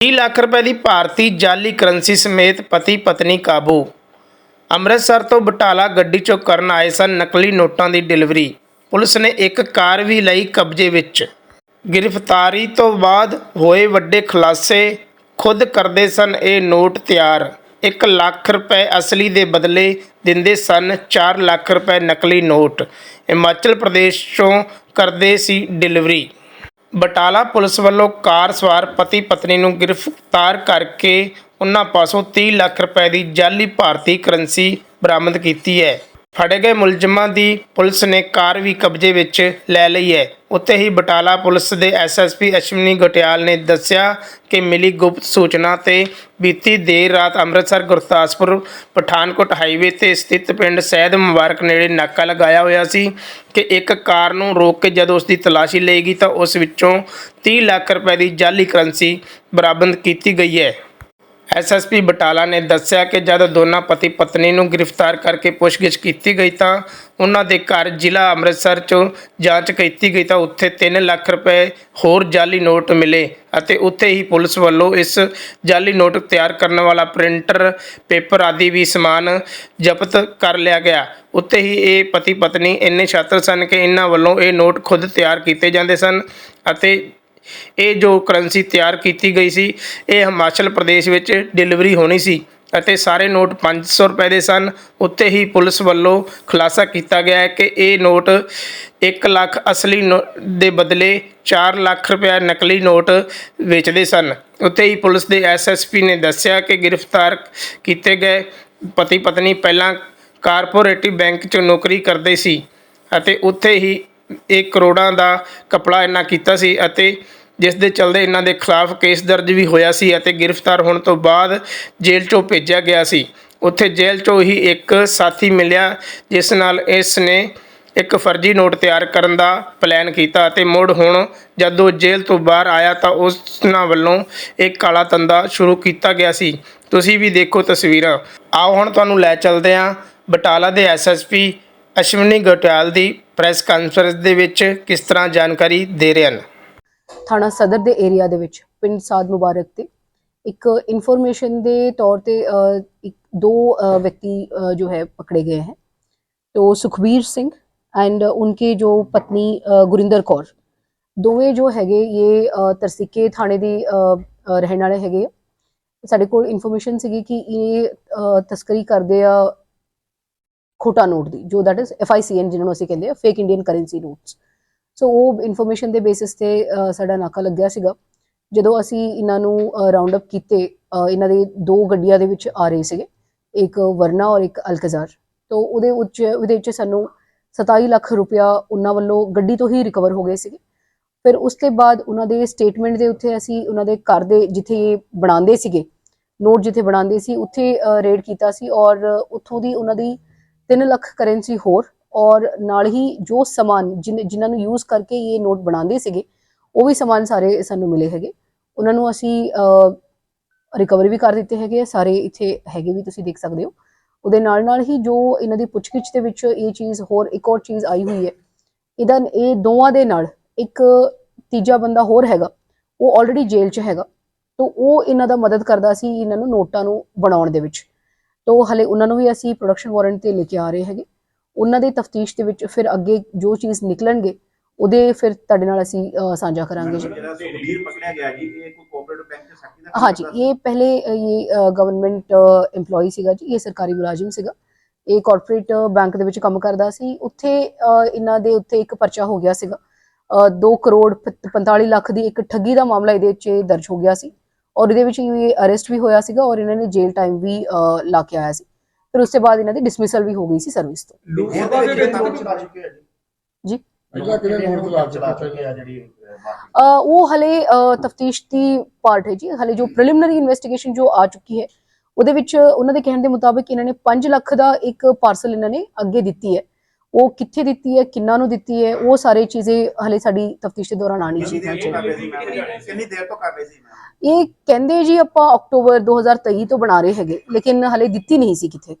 30 ਲੱਖ ਰੁਪਏ ਦੀ ਭਾਰਤੀ ਜਾਲੀ ਕਰੰਸੀ ਸਮੇਤ ਪਤੀ ਪਤਨੀ ਕਾਬੂ। ਅੰਮ੍ਰਿਤਸਰ ਤੋਂ ਬਟਾਲਾ ਗੱਡੀ ਚੋਂ ਕਰਨ ਆਏ ਸਨ ਨਕਲੀ ਨੋਟਾਂ ਦੀ ਡਿਲੀਵਰੀ। ਪੁਲਿਸ ਨੇ ਇੱਕ ਕਾਰ ਵੀ ਲਈ ਕਬਜ਼ੇ ਵਿੱਚ। ਗ੍ਰਿਫਤਾਰੀ ਤੋਂ ਬਾਅਦ ਹੋਏ ਵੱਡੇ ਖੁਲਾਸੇ ਖੁਦ ਕਰਦੇ ਸਨ ਇਹ ਨੋਟ ਤਿਆਰ। 1 ਲੱਖ ਰੁਪਏ ਅਸਲੀ ਦੇ ਬਦਲੇ ਦਿੰਦੇ ਸਨ 4 ਲੱਖ ਰੁਪਏ ਨਕਲੀ ਨੋਟ। ਹਿਮਾਚਲ ਪ੍ਰਦੇਸ਼ ਚੋਂ ਕਰਦੇ ਸੀ ਡਿਲੀਵਰੀ। ਬਟਾਲਾ ਪੁਲਿਸ ਵੱਲੋਂ ਕਾਰ ਸਵਾਰ ਪਤੀ ਪਤਨੀ ਨੂੰ ਗ੍ਰਿਫਤਾਰ ਕਰਕੇ ਉਹਨਾਂ ਪਾਸੋਂ 30 ਲੱਖ ਰੁਪਏ ਦੀ ਜਾਅਲੀ ਭਾਰਤੀ ਕਰੰਸੀ ਬਰਾਮਦ ਕੀਤੀ ਹੈ। ਫੜੇ ਗਏ ਮੁਲਜ਼ਮਾਂ ਦੀ ਪੁਲਿਸ ਨੇ ਕਾਰ ਵੀ ਕਬਜ਼ੇ ਵਿੱਚ ਲੈ ਲਈ ਹੈ। ਉੱਤੇ ਹੀ ਬਟਾਲਾ ਪੁਲਿਸ ਦੇ ਐਸਐਸਪੀ ਅਸ਼ਵਨੀ ਗਟਿਆਲ ਨੇ ਦੱਸਿਆ ਕਿ ਮਿਲੀ ਗੁਪਤ ਸੂਚਨਾ ਤੇ ਬੀਤੀ ਦੇਰ ਰਾਤ ਅੰਮ੍ਰਿਤਸਰ, ਗੁਰਦਾਸਪੁਰ, ਪਠਾਨਕੋਟ ਹਾਈਵੇ ਤੇ ਸਥਿਤ ਪਿੰਡ ਸੈਦ ਮੁਬਾਰਕ ਨੇੜੇ ਨਾਕਾ ਲਗਾਇਆ ਹੋਇਆ ਸੀ ਕਿ ਇੱਕ ਕਾਰ ਨੂੰ ਰੋਕ ਕੇ ਜਦੋਂ ਉਸ ਦੀ ਤਲਾਸ਼ੀ ਲਈ ਗਈ ਤਾਂ ਉਸ ਵਿੱਚੋਂ 30 ਲੱਖ ਰੁਪਏ ਦੀ ਜਾਲੀ ਕਰੰਸੀ ਬਰਾਮਦ ਕੀਤੀ ਗਈ ਹੈ। ਐਸਐਸਪੀ ਬਟਾਲਾ ਨੇ ਦੱਸਿਆ ਕਿ ਜਦ ਦੋਨਾਂ ਪਤੀ ਪਤਨੀ ਨੂੰ ਗ੍ਰਿਫਤਾਰ ਕਰਕੇ ਪੁੱਛਗਿੱਛ ਕੀਤੀ ਗਈ ਤਾਂ ਉਹਨਾਂ ਦੇ ਘਰ ਜ਼ਿਲ੍ਹਾ ਅੰਮ੍ਰਿਤਸਰ 'ਚੋਂ ਜਾਂਚ ਕੀਤੀ ਗਈ ਤਾਂ ਉੱਥੇ 3 ਲੱਖ ਰੁਪਏ ਹੋਰ ਜਾਲੀ ਨੋਟ ਮਿਲੇ ਅਤੇ ਉੱਥੇ ਹੀ ਪੁਲਿਸ ਵੱਲੋਂ ਇਸ ਜਾਲੀ ਨੋਟ ਤਿਆਰ ਕਰਨ ਵਾਲਾ ਪ੍ਰਿੰਟਰ, ਪੇਪਰ ਆਦਿ ਵੀ ਸਮਾਨ ਜ਼ਬਤ ਕਰ ਲਿਆ ਗਿਆ। ਉੱਤੇ ਹੀ ਇਹ ਪਤੀ ਪਤਨੀ ਇੰਨੇ ਛਾਤਰ ਸਨ ਕਿ ਇਹਨਾਂ ਵੱਲੋਂ ਇਹ ਨੋਟ ਖੁਦ ਤਿਆਰ ਕੀਤੇ ਜਾਂਦੇ ਸਨ ਅਤੇ ਇਹ ਜੋ ਕਰੰਸੀ ਤਿਆਰ ਕੀਤੀ ਗਈ ਸੀ, ਇਹ ਹਿਮਾਚਲ ਪ੍ਰਦੇਸ਼ ਵਿੱਚ ਡਿਲੀਵਰੀ ਹੋਣੀ ਸੀ ਅਤੇ ਸਾਰੇ ਨੋਟ 500 ਰੁਪਏ ਦੇ ਸਨ। ਉੱਤੇ ਹੀ ਪੁਲਿਸ ਵੱਲੋਂ ਖੁਲਾਸਾ ਕੀਤਾ ਗਿਆ ਹੈ ਕਿ ਇਹ ਨੋਟ 1 ਲੱਖ ਅਸਲੀ ਨੋ- ਦੇ ਬਦਲੇ 4 ਲੱਖ ਰੁਪਏ ਨਕਲੀ ਨੋਟ ਵੇਚਦੇ ਸਨ। ਉੱਤੇ ਹੀ ਪੁਲਿਸ ਦੇ ਐਸਐਸਪੀ ਨੇ ਦੱਸਿਆ ਕਿ ਗ੍ਰਿਫਤਾਰ ਕੀਤੇ ਗਏ ਪਤੀ ਪਤਨੀ ਪਹਿਲਾਂ ਕਾਰਪੋਰੇਟਿਵ ਬੈਂਕ 'ਚ ਨੌਕਰੀ ਕਰਦੇ ਸੀ ਅਤੇ ਉੱਥੇ ਹੀ ਇਹ ਕਰੋੜਾਂ ਦਾ ਕਪੜਾ ਇਹਨਾਂ ਕੀਤਾ ਸੀ ਅਤੇ ਜਿਸ ਦੇ ਚਲਦੇ ਇਹਨਾਂ ਦੇ ਖਿਲਾਫ ਕੇਸ ਦਰਜ ਵੀ ਹੋਇਆ ਸੀ ਅਤੇ ਗ੍ਰਿਫਤਾਰ ਹੋਣ ਤੋਂ ਬਾਅਦ ਜੇਲ੍ਹ 'ਚੋਂ ਭੇਜਿਆ ਗਿਆ ਸੀ। ਉੱਥੇ ਜੇਲ੍ਹ 'ਚੋਂ ਹੀ ਇੱਕ ਸਾਥੀ ਮਿਲਿਆ, ਜਿਸ ਨਾਲ ਇਸ ਨੇ ਇੱਕ ਫਰਜ਼ੀ ਨੋਟ ਤਿਆਰ ਕਰਨ ਦਾ ਪਲਾਨ ਕੀਤਾ ਅਤੇ ਮੁੜ ਹੁਣ ਜਦੋਂ ਜੇਲ੍ਹ ਤੋਂ ਬਾਹਰ ਆਇਆ ਤਾਂ ਉਸਨਾਂ ਵੱਲੋਂ ਇੱਕ ਕਾਲਾ ਧੰਦਾ ਸ਼ੁਰੂ ਕੀਤਾ ਗਿਆ ਸੀ। ਤੁਸੀਂ ਵੀ ਦੇਖੋ ਤਸਵੀਰਾਂ। ਆਓ ਹੁਣ ਤੁਹਾਨੂੰ ਲੈ ਚੱਲਦੇ ਹਾਂ ਬਟਾਲਾ ਦੇ ਐਸਐਸਪੀ ਅਸ਼ਵਨੀ ਗਟਿਆਲ ਦੀ ਪ੍ਰੈਸ ਕਾਨਫਰੰਸ ਦੇ ਵਿੱਚ ਕਿਸ ਤਰ੍ਹਾਂ ਜਾਣਕਾਰੀ ਦੇ ਰਹੇ ਹਨ ਥਾਣਾ ਸਦਰ ਦੇ ਏਰੀਆ ਦੇ ਵਿੱਚ ਪਿੰਡ ਸਾਦ ਮੁਬਾਰਕ ਤੇ ਇੱਕ ਇਨਫੋਰਮੇਸ਼ਨ ਦੇ ਤੌਰ ਤੇ ਅ, ਇੱਕ ਦੋ ਅ, व्यक्ति अ, जो है पकड़े गए हैं तो सुखबीर सिंह एंड उनके जो पत्नी अ, गुरिंदर कौर ਦੋਵੇਂ ਜੋ ਹੈਗੇ ਇਹ ਅ, ਤਰਸਿੱਕੇ ਥਾਣੇ ਦੀ ਅ, ਅ, ਰਹਿਣ ਵਾਲੇ ਹੈਗੇ ਆ ਸਾਡੇ ਕੋਲ ਇਨਫੋਰਮੇਸ਼ਨ ਸੀਗੀ ਕਿ ਇਹ ਅ, ਤਸਕਰੀ ਕਰਦੇ ਆ ਖੋਟਾ ਨੋਟ ਦੀ, ਜੋ ਦੈਟ ਇਜ਼ ਐਫਆਈਸੀਐਨ ਜਿਹਨੂੰ ਅਸੀਂ ਕਹਿੰਦੇ ਆ fake Indian currency notes so ਉਹ ਇਨਫੋਰਮੇਸ਼ਨ ਦੇ ਬੇਸਿਸ ਤੇ ਸਾਡਾ ਨਾਕਾ ਲੱਗਿਆ ਸੀਗਾ। ਜਦੋਂ ਅਸੀਂ ਇਹਨਾਂ ਨੂੰ ਰਾਉਂਡ ਅਪ ਕੀਤੇ ਇਹਨਾਂ ਦੇ ਦੋ ਗੱਡੀਆਂ ਦੇ ਵਿੱਚ ਆ ਰਹੇ ਸੀਗੇ, ਇੱਕ ਵਰਨਾ ਔਰ ਇੱਕ ਅਲਕਜ਼ਾਰ। ਤੋਂ, ਉਹਦੇ ਉੱਚ, ਉਹਦੇ ਵਿੱਚ ਸਾਨੂੰ 27 ਲੱਖ ਰੁਪਇਆ ਉਹਨਾਂ ਵੱਲੋਂ ਗੱਡੀ ਤੋਂ ਹੀ ਰਿਕਵਰ ਹੋ ਗਏ ਸੀਗੇ। ਫਿਰ ਉਸ ਤੋਂ ਬਾਅਦ ਉਹਨਾਂ ਦੇ ਸਟੇਟਮੈਂਟ ਦੇ ਉੱਤੇ ਅਸੀਂ ਉਹਨਾਂ ਦੇ ਘਰ ਦੇ ਜਿੱਥੇ ਇਹ ਬਣਾਉਂਦੇ ਸੀਗੇ ਨੋਟ ਜਿੱਥੇ ਬਣਾਉਂਦੇ ਸੀ, ਉੱਥੇ ਰੇਡ ਕੀਤਾ ਸੀ ਔਰ ਉੱਥੋਂ ਦੀ ਉਹਨਾਂ ਦੀ 3 ਲੱਖ ਕਰੰਸੀ ਹੋਰ ਔਰ ਨਾਲ ਹੀ ਜੋ ਸਮਾਨ ਜਿਨ- ਜਿਨ੍ਹਾਂ ਨੂੰ ਯੂਜ਼ ਕਰਕੇ ਇਹ ਨੋਟ ਬਣਾਉਂਦੇ ਸੀਗੇ ਉਹ ਵੀ ਸਮਾਨ ਸਾਰੇ ਸਾਨੂੰ ਮਿਲੇ ਹੈਗੇ। ਉਹਨਾਂ ਨੂੰ ਅਸੀਂ ਰਿਕਵਰੀ ਵੀ ਕਰ ਦਿੱਤੇ ਹੈਗੇ ਆ, ਸਾਰੇ ਇੱਥੇ ਹੈਗੇ ਵੀ ਤੁਸੀਂ ਦੇਖ ਸਕਦੇ ਹੋ। ਉਹਦੇ ਨਾਲ ਨਾਲ ਹੀ ਜੋ ਇਹਨਾਂ ਦੀ ਪੁੱਛਗਿੱਛ ਦੇ ਵਿੱਚ ਇਹ ਚੀਜ਼ ਹੋਰ ਇੱਕ ਹੋਰ ਚੀਜ਼ ਆਈ ਹੋਈ ਹੈ। ਇਹਦਾ ਇਹ ਦੋਵਾਂ ਦੇ ਨਾਲ ਇੱਕ ਤੀਜਾ ਬੰਦਾ ਹੋਰ ਹੈਗਾ ਉਹ ਆਲਰੇਡੀ ਜੇਲ੍ਹ 'ਚ ਹੈਗਾ। ਤੋਂ ਉਹ ਇਹਨਾਂ ਦਾ ਮਦਦ ਕਰਦਾ ਸੀ ਇਹਨਾਂ ਨੂੰ ਨੋਟਾਂ ਨੂੰ ਬਣਾਉਣ ਦੇ ਵਿੱਚ। ਤੋਂ ਹਲੇ ਉਹਨਾਂ ਨੂੰ ਵੀ ਅਸੀਂ ਪ੍ਰੋਡਕਸ਼ਨ ਵਾਰੰਟ ਤੇ ਲੈ ਕੇ ਆ ਰਹੇ ਹੈਗੇ। ਉਹਨਾਂ ਦੀ ਤਫਤੀਸ਼ ਦੇ ਵਿੱਚ ਫਿਰ ਅੱਗੇ ਜੋ ਚੀਜ਼ ਨਿਕਲਣਗੇ ਉਹਦੇ ਫਿਰ ਤੁਹਾਡੇ ਨਾਲ ਅਸੀਂ ਸਾਂਝਾ ਕਰਾਂਗੇ ਜੀ। ਜਿਹੜਾ ਸੁਖਬੀਰ ਪਕੜਿਆ ਗਿਆ ਜੀ ਇਹ ਕੋਈ ਕੋਆਪਰੇਟਿਵ ਬੈਂਕ ਦੇ ਸਾਥੀ ਦਾ ਹਾਂਜੀ ਇਹ ਪਹਿਲੇ ਇਹ ਗਵਰਨਮੈਂਟ EMPLOYE ਸੀਗਾ ਜੀ ਇਹ ਸਰਕਾਰੀ ਮੁਲਾਜ਼ਮ ਸੀਗਾ। ਇਹ ਕਾਰਪੋਰੇਟ ਬੈਂਕ ਦੇ ਵਿੱਚ ਕੰਮ ਕਰਦਾ ਸੀ। ਉੱਥੇ ਇਹਨਾਂ ਦੇ ਉੱਤੇ ਇੱਕ ਪਰਚਾ ਹੋ ਗਿਆ ਸੀਗਾ। 2 ਕਰੋੜ ਪ- 45 ਲੱਖ ਦੀ ਇੱਕ ਠੱਗੀ ਦਾ ਮਾਮਲਾ ਇਹਦੇ ਵਿੱਚ ਦਰਜ ਹੋ ਗਿਆ ਸੀ। ਔਰ ਇਹਦੇ ਵਿੱਚ ਇਹ ਅਰੈਸਟ ਵੀ ਹੋਇਆ ਸੀਗਾ ਔਰ ਇਹਨਾਂ ਨੇ ਜੇਲ੍ਹ ਟਾਈਮ ਵੀ ਲਾ ਕੇ ਆਇਆ ਸੀ। ਫਿਰ ਉਸ ਤੋਂ ਬਾਅਦ ਇਹਨਾਂ ਦੀ ਡਿਸਮਿਸਲ ਵੀ ਹੋ ਗਈ ਸੀ ਸਰਵਿਸ ਤੋਂ। ਜੀ? ਉਹ ਹਲੇ ਤਫਤੀਸ਼ ਦੀ ਪਾਰਟ ਹੈ ਜੀ। ਹਲੇ ਜੋ ਪ੍ਰੀਲਿਮਿਨਰੀ ਇਨਵੈਸਟੀਗੇਸ਼ਨ ਜੋ ਆ ਚੁੱਕੀ ਹੈ ਉਹਦੇ ਵਿੱਚ ਉਹਨਾਂ ਦੇ ਕਹਿਣ ਦੇ ਮੁਤਾਬਕ ਇਹਨਾਂ ਨੇ 5 ਲੱਖ ਦਾ ਇੱਕ ਪਾਰਸਲ ਇਹਨਾਂ ਨੇ ਅੱਗੇ ਦਿੱਤੀ ਹੈ। ਉਹ ਕਿੱਥੇ ਦਿੱਤੀ ਹੈ ਕਿੰਨਾ ਨੂੰ ਦਿੱਤੀ ਹੈ ਉਹ ਸਾਰੇ ਚੀਜ਼ੇ ਹਲੇ ਸਾਡੀ ਤਫਤੀਸ਼ ਦੇ ਦੌਰਾਨ ਆਣੀ ਚਾਹੀਦੀ ਮੈਮ ਕਿੰਨੀ ਦੇਰ ਤੋਂ ਕਰ ਰਹੇ ਸੀ ਇਹ ਕਹਿੰਦੇ ਜੀ ਆਪਾਂ ਅਕਤੂਬਰ 2023 ਤੋਂ ਬਣਾ ਰਹੇ ਹੈਗੇ ਲੇਕਿਨ ਹਲੇ ਦਿੱਤੀ ਨਹੀਂ ਸੀ ਕਿਥੇ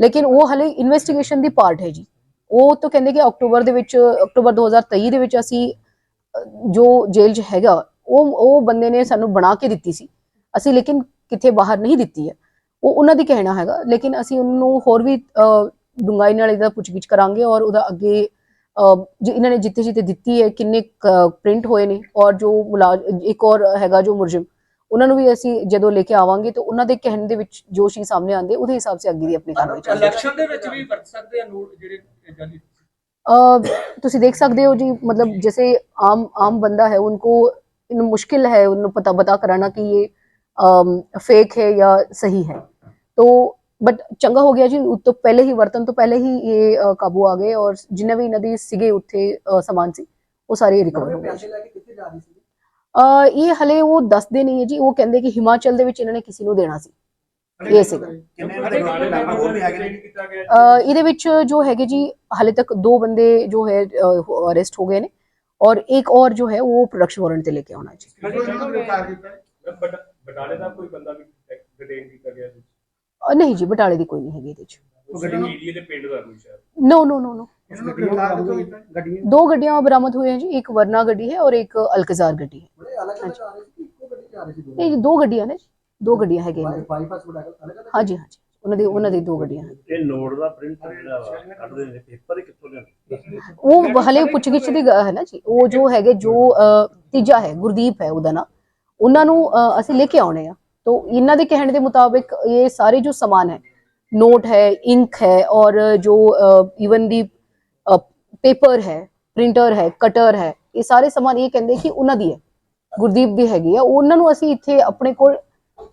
ਲੇਕਿਨ ਉਹ ਹਲੇ ਇਨਵੈਸਟੀਗੇਸ਼ਨ ਦੀ ਪਾਰਟ ਹੈ ਜੀ। ਉਹ ਤਾਂ ਕਹਿੰਦੇ ਕਿ ਅਕਤੂਬਰ ਦੇ ਵਿੱਚ ਅਕਤੂਬਰ 2023 ਦੇ ਵਿੱਚ ਅਸੀਂ ਜੋ ਜੇਲ੍ਹ 'ਚ ਹੈਗਾ ਉਹ ਉਹ ਬੰਦੇ ਨੇ ਸਾਨੂੰ ਬਣਾ ਕੇ ਦਿੱਤੀ ਸੀ। ਅਸੀਂ ਲੇਕਿਨ ਕਿਤੇ ਬਾਹਰ ਨਹੀਂ ਦਿੱਤੀ ਹੈ। ਉਹ ਉਹਨਾਂ ਦੀ ਕਹਿਣਾ ਹੈਗਾ ਲੇਕਿਨ ਅਸੀਂ ਉਹਨੂੰ ਹੋਰ ਵੀ ਅਹ, ਡੂੰਘਾਈ ਨਾਲ ਇਹਦਾ ਪੁੱਛਗਿੱਛ ਕਰਾਂਗੇ ਔਰ ਉਹਦਾ ਅੱਗੇ ਅਹ, ਇਹਨਾਂ ਨੇ ਜਿੱਤੇ ਜਿੱਤੇ ਦਿੱਤੀ ਹੈ ਕਿੰਨੇ ਪ੍ਰਿੰਟ ਹੋਏ ਨੇ ਔਰ ਜੋ ਮੁਲਾਜ਼ਮ ਇੱਕ ਔਰ ਹੈਗਾ ਜੋ ਮੁਰਜਮ ਉਹਨਾਂ ਨੂੰ ਵੀ ਅਸੀਂ ਜਦੋਂ ਲੈ ਕੇ ਆਵਾਂਗੇ ਤਾਂ ਉਹਨਾਂ ਦੇ ਕਹਿਣ ਦੇ ਵਿੱਚ ਜੋ ਚੀਜ਼ ਸਾਹਮਣੇ ਆਉਂਦੇ ਉਹਦੇ ਹਿਸਾਬ ਸੇ ਅੱਗੇ ਦੀ ਆਪਣੀ ਕਾਰਵਾਈ ਚੱਲੇਗੀ ਇਲੈਕਸ਼ਨ ਦੇ ਵਿੱਚ ਵੀ ਵਰਤ ਸਕਦੇ ਆ ਨੋਟ ਜਿਹੜੇ ਜਾਲੀ ਅਹ ਤੁਸੀਂ ਦੇਖ ਸਕਦੇ ਹੋ जी मतलब जैसे आम आम बंदा है उनको इन मुश्किल है उनको पता बता कराना कि ये फेक है या सही है तो बट ਚੰਗਾ ਹੋ ਗਿਆ ਜੀ ਉਹ ਤੋਂ ਪਹਿਲੇ ਹੀ ਵਰਤਨ ਤੋਂ ਪਹਿਲੇ ਹੀ ਇਹ ਅਹ, ਕਾਬੂ ਆ ਗਏ ਔਰ ਜਿੰਨੇ ਵੀ ਇਹਨਾਂ ਦੀ ਸੀਗੇ ਉੱਥੇ ਅਹ, ਸਮਾਨ ਸੀ ਉਹ ਸਾਰੇ ਰਿਕਵਰ ਹੋ ਗਏ ਇਹ ਹਲੇ ਉਹ ਦੱਸਦੇ ਨਹੀਂ ਹੈ ਜੀ ਉਹ ਕਹਿੰਦੇ ਕਿ ਹਿਮਾਚਲ ਦੇ ਵਿੱਚ ਇਹਨਾਂ ਨੇ ਕਿਸੇ ਨੂੰ ਦੇਣਾ ਸੀ। ਇਹ ਅਹ ਇਹਦੇ ਵਿੱਚ ਜੋ ਹੈਗੇ ਜੀ ਹਾਲੇ ਤੱਕ ਦੋ ਬੰਦੇ ਜੋ ਹੈ ਅਰੈਸਟ ਹੋ ਗਏ ਨੇ। ਔਰ ਇੱਕ ਔਰ ਜੋ ਹੈ ਉਹ ਪ੍ਰੋਡਕਸ਼ਨ ਵਾਰੰਟ ਤੇ ਲੈ ਕੇ ਆਉਣਾ ਜੀ। ਬਟਾਲੇ ਦਾ ਕੋਈ ਬੰਦਾ ਵੀ ਡਿਟੇਨ ਕੀਤਾ ਗਿਆ ਸੀ? ਅਹ ਨਹੀਂ ਜੀ ਬਟਾਲੇ ਦੀ ਕੋਈ ਨਹੀਂ ਹੈਗੀ ਇਹਦੇ ਵਿੱਚ ਉਹ ਗੱਡੀ ਏਰੀਆ ਦੇ ਪਿੰਡ ਦਾ ਕੋਈ ਸ਼ਾਇਦ? ਨੋ ਨੋ ਨੋ ਨੋ ਦੋ ਗੱਡੀਆਂ ਬਰਾਮਦ ਹੋਈਆਂ ਜੀ ਇੱਕ ਵਰਨਾ ਗੱਡੀ ਹੈ ਔਰ ਇੱਕ ਅਲਕਜ਼ਾਰ ਗੱਡੀ ਹੈ। ਅਲੱਗ ਅਲੱਗ ਆ ਰਹੇ ਸੀ ਇੱਕੋ ਗੱਡੀ ਚ ਆ ਰਹੇ ਸੀ ਦੋਨੋਂ? ਨਹੀਂ ਜੀ ਦੋ ਗੱਡੀਆਂ ਨੇ ਦੋ ਗੱਡੀਆਂ ਹੈਗੀਆਂ। ਬਾਈਪਾਸ ਅਲੱਗ ਅਲੱਗ ਹਾਂਜੀ ਹਾਂਜੀ। ਉਹਨਾਂ ਦੀ ਉਹਨਾਂ ਦੀ ਦੋ ਗੱਡੀਆਂ ਹਨ ਇਹ ਨੋਟ ਦਾ ਪ੍ਰਿੰਟ ਜਿਹੜਾ ਵਾ ਕੱਢਦੇ ਨੇ ਪੇਪਰ ਹੀ ਕਿੱਥੋਂ ਲਿਆਉਂਦੇ? ਉਹ ਹਲੇ ਪੁੱਛਗਿੱਛ ਦੀ ਗ- ਹੈ ਨਾ ਜੀ। ਉਹ ਜੋ ਹੈਗੇ ਜੋ ਤੀਜਾ ਹੈ ਗੁਰਦੀਪ ਹੈ ਉਹਦਾ ਨਾਂ। ਉਹਨਾਂ ਨੂੰ ਅਸੀਂ ਲੈ ਕੇ ਆਉਣੇ ਆ। तो ਇਹਨਾਂ ਦੇ ਕਹਿਣ ਦੇ ਮੁਤਾਬਿਕ ਇਹ ਸਾਰੇ ਜੋ ਸਮਾਨ ਹੈ ਨੋਟ ਹੈ ਇੰਕ ਹੈ ਔਰ ਜੋ ਇਵਨ ਦੀ ਪੇਪਰ ਹੈ ਪ੍ਰਿੰਟਰ ਹੈ ਕਟਰ ਹੈ ਇਹ ਸਾਰੇ ਸਮਾਨ ਇਹ ਕਹਿੰਦੇ ਕਿ ਉਹਨਾਂ ਦੀ ਹੈ। ਗੁਰਦੀਪ ਦੀ ਹੈਗੀ ਆ ਉਹਨਾਂ ਨੂੰ ਅਸੀਂ ਇੱਥੇ ਆਪਣੇ ਕੋਲ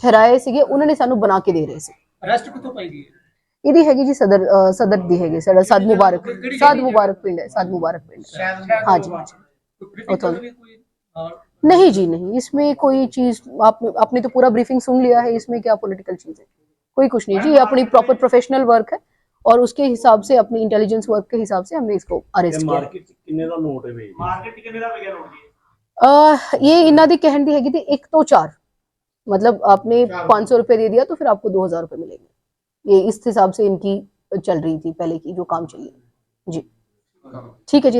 ਠਹਿਰਾਏ ਸੀਗੇ ਉਹਨਾਂ ਨੇ ਸਾਨੂੰ ਬਣਾ ਕੇ ਦੇ ਰਹੇ ਸੀ ਅਰੈਸਟ ਕਿੱਥੋਂ ਪਾਈ ਗਈ ਹੈ ਇਹਦੀ ਹੈਗੀ ਜੀ ਸਦਰ ਅਹ, ਸਦਰ ਦੀ ਹੈਗੀ ਸਾਡਾ ਸਾਦ ਮੁਬਾਰਕ ਕਿਹੜੀ ਸਾਦ ਜਗ੍ਹਾ? ਮੁਬਾਰਕ ਪਿੰਡ ਹੈ ਸਾਦ मुबारक पिंड है हाँ जी हाँ जी ਕੋਈ briefing तो- ਵੀ ਕੋਈ ਨਾਲ नहीं जी नहीं इसमें कोई चीज आपने आपने तो पूरा ब्रीफिंग सुन लिया है इसमें क्या पॉलिटिकल चीज है कोई कुछ नहीं जी ये अपनी प्रॉपर प्रोफेशनल वर्क है और उसके हिसाब से अपनी इंटेलिजेंस वर्क के हिसाब से हमने इसको अरेस्ट ਇਹ किया है। ਮਾਰਕੀਟ ਚ ਕਿੰਨੇ ਦਾ ਨੋਟ ਹੈ ਵੇ ਮਾਰਕੀਟ ਚ ਕਿੰਨੇ ਦਾ ਵਿਕਿਆ ਨੋਟ ਜੀ अह, ये इन्ना दी कहन दी हैगी थी एक तो चार। मतलब आपने पाँच सौ रुपये दे दिया तो फिर आपको दो हज़ार रुपये मिलेंगे। ये इस हिसाब से इनकी चल रही थी पहले की जो काम चल रही है। जी। ठीक है जी